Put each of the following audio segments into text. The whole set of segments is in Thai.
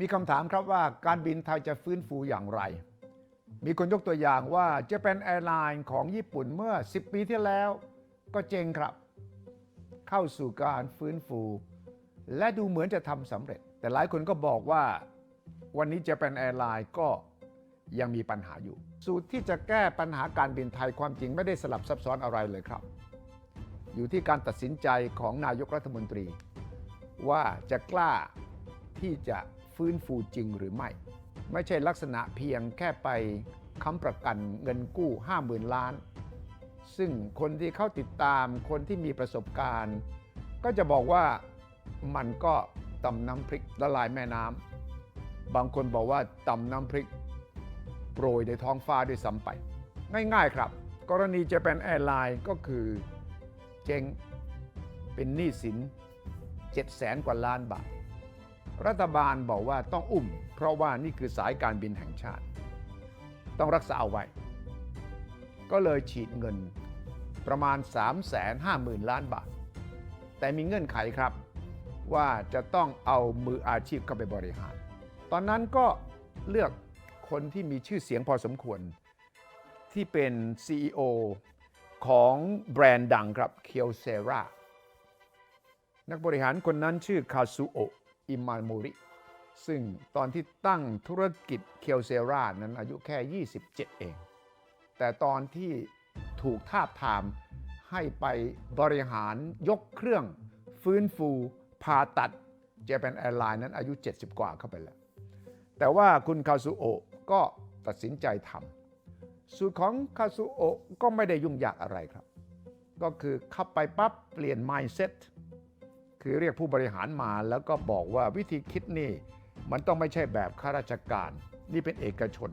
มีคำถามครับว่าการบินไทยจะฟื้นฟูอย่างไร มีคนยกตัวอย่างว่าจะเป็นแอร์ไลน์ของญี่ปุ่นเมื่อ 10 ปีที่แล้ว ก็เจงครับ เข้าสู่การฟื้นฟู และดูเหมือนจะทำสำเร็จ แต่หลายคนก็บอกว่า วันนี้จะเป็นแอร์ไลน์ก็ยังมีปัญหาอยู่ สูตรที่จะแก้ปัญหาการบินไทยความจริงไม่ได้สลับซับซ้อนอะไรเลยครับ อยู่ที่การตัดสินใจของนายกรัฐมนตรี ว่าจะกล้าที่จะ ฟื้นฟูจริงหรือไม่ ไม่ใช่ลักษณะเพียงแค่ไปค้ำประกันเงินกู้ 50,000 ล้าน ซึ่งคนที่เข้าติดตามคนที่มีประสบการณ์ ก็จะบอกว่ามันก็ตำน้ำพริกละลายแม่น้ำบางคนบอกว่าตำน้ำพริกโปรยในท้องฟ้าด้วยซ้ำไป ง่ายๆครับ กรณีจะเป็นแอร์ไลน์ก็คือเจ๊งเป็นหนี้สิน7แสนกว่าล้านบาท รัฐบาลบอกว่าต้องอุ้ม เพราะว่านี่คือสายการบินแห่งชาติ ต้องรักษาเอาไว้ ก็เลยฉีดเงินประมาณ 3 5 0 0 0 0 ล้านบาท แต่มีเงื่อนไขครับว่าจะต้องเอามืออาชีพเข้าไปบริหาร ตอนนั้นก็เลือกคนที่มีชื่อเสียงพอสมควร ที่เป็น CEO ของแบรนด์ดังครับเคียวเซรานักบริหารคนนั้นชื่อคาซูโอะ อิมาโมริ ซึ่งตอนที่ตั้งธุรกิจเคียวเซรานั้นอายุแค่ 27 เอง แต่ตอนที่ถูกทาบทามให้ไปบริหารยกเครื่อง ฟื้นฟูผ่าตัดเจแปนแอร์ไลน์นั้นอายุ 70 กว่าเข้าไปแล้ว แต่ว่าคุณคาซูโอะก็ตัดสินใจทำสูตรของคาซูโอะก็ไม่ได้ยุ่งยากอะไรครับ ก็คือเข้าไปปั๊บเปลี่ยน mindset คือเรียกผู้บริหารมาแล้วก็บอกว่าวิธีคิดนี่ มันต้องไม่ใช่แบบข้าราชการ นี่เป็นเอกชน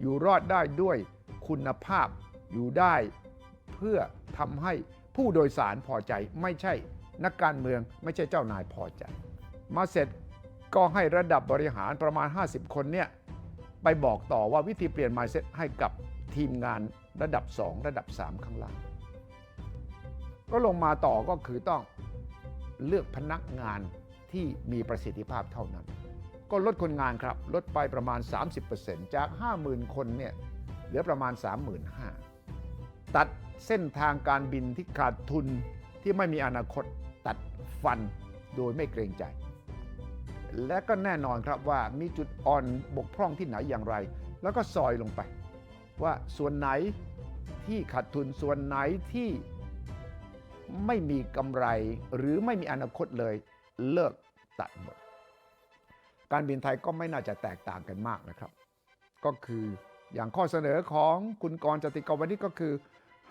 อยู่รอดได้ด้วยคุณภาพอยู่ได้ เพื่อทำให้ผู้โดยสารพอใจ ไม่ใช่นักการเมืองไม่ใช่เจ้านายพอใจ มาเสร็จก็ให้ระดับบริหารประมาณ 50 คนเนี่ยไปบอกต่อว่าวิธีเปลี่ยน mindset ให้กับทีมงานระดับ 2 ระดับ 3 ข้างล่าง ก็ลงมาต่อก็คือต้อง เลือกพนักงานที่มีประสิทธิภาพเท่านั้น ก็ลดคนงานครับ ลดไปประมาณ 30%จาก 50,000 คนเนี่ยเหลือประมาณ 35,000 ตัดเส้นทางการบินที่ขาดทุนที่ไม่มีอนาคตตัดฟันโดยไม่เกรงใจ และก็แน่นอนครับว่ามีจุดอ่อนบกพร่องที่ไหนอย่างไร แล้วก็ซอยลงไป ว่าส่วนไหนที่ขาดทุนส่วนไหนที่ ไม่มีกำไรหรือไม่มีอนาคตเลยเลิกตัดหมด การบินไทยก็ไม่น่าจะแตกต่างกันมากนะครับ ก็คืออย่างข้อเสนอของคุณกรจติกาวันนี้ก็คือ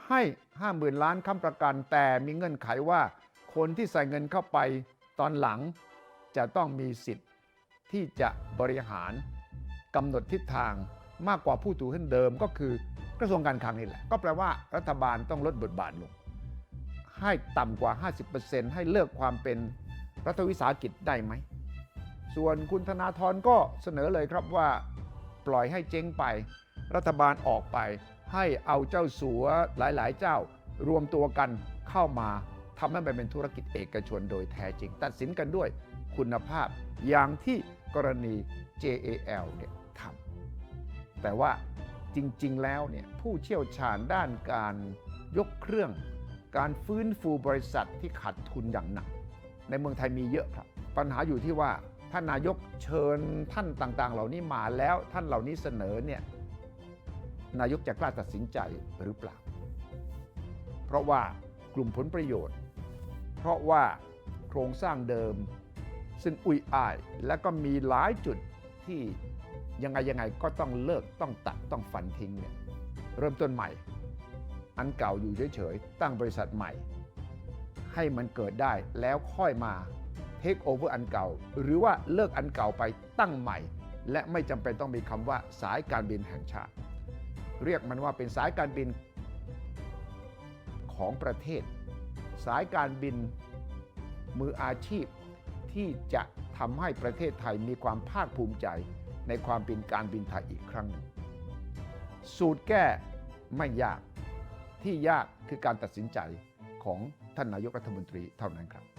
ให้ 50,000 ล้านค้ำประกัน แต่มีเงื่อนไขว่า คนที่ใส่เงินเข้าไปตอนหลังจะต้องมีสิทธิ์ที่จะบริหารกำหนดทิศทางมากกว่าผู้ถือหุ้นเดิมก็คือกระทรวงการคลังนี่แหละ ก็แปลว่ารัฐบาลต้องลดบทบาทลง ให้ต่ำกว่า 50%ให้เลิกความเป็นรัฐวิสาหกิจได้ไหม ส่วนคุณธนาธรก็เสนอเลยครับว่าปล่อยให้เจ๊งไป รัฐบาลออกไป ให้เอาเจ้าสัวหลายๆ เจ้ารวมตัวกันเข้ามาทำให้มันเป็นธุรกิจเอกชนโดยแท้จริง ตัดสินกันด้วยคุณภาพอย่างที่กรณี JAL เนี่ยทำแต่ว่าจริง ๆ แล้วเนี่ยผู้เชี่ยวชาญด้านการยกเครื่อง การฟื้นฟูบริษัทที่ขาดทุนอย่างหนัก ในเมืองไทยมีเยอะครับ ปัญหาอยู่ที่ว่าท่านนายกเชิญท่านต่าง ๆ เหล่านี้มาแล้วท่านเหล่านี้เสนอเนี่ยนายกจะกล้าตัดสินใจหรือเปล่า เพราะว่ากลุ่มผลประโยชน์ เพราะว่าโครงสร้างเดิม ซึ่งอุยอ้าย และก็มีหลายจุดที่ยังไงยังไงก็ต้องเลิกต้องตัดต้องฟันทิ้งเนี่ยเริ่มต้นใหม่ อันเก่าอยู่เฉยๆ ตั้งบริษัทใหม่ ให้มันเกิดได้แล้วค่อยมาเทคโอเวอร์อันเก่า หรือว่าเลิกอันเก่าไปตั้งใหม่ และไม่จำเป็นต้องมีคำว่าสายการบินแห่งชาติ เรียกมันว่าเป็นสายการบินของประเทศ สายการบินมืออาชีพที่จะทำให้ประเทศไทยมีความภาคภูมิใจในความเป็นการบินไทยอีกครั้งหนึ่งสูตรแก้ไม่ยาก ที่ยากคือการตัดสินใจของท่านนายกรัฐมนตรีเท่านั้นครับ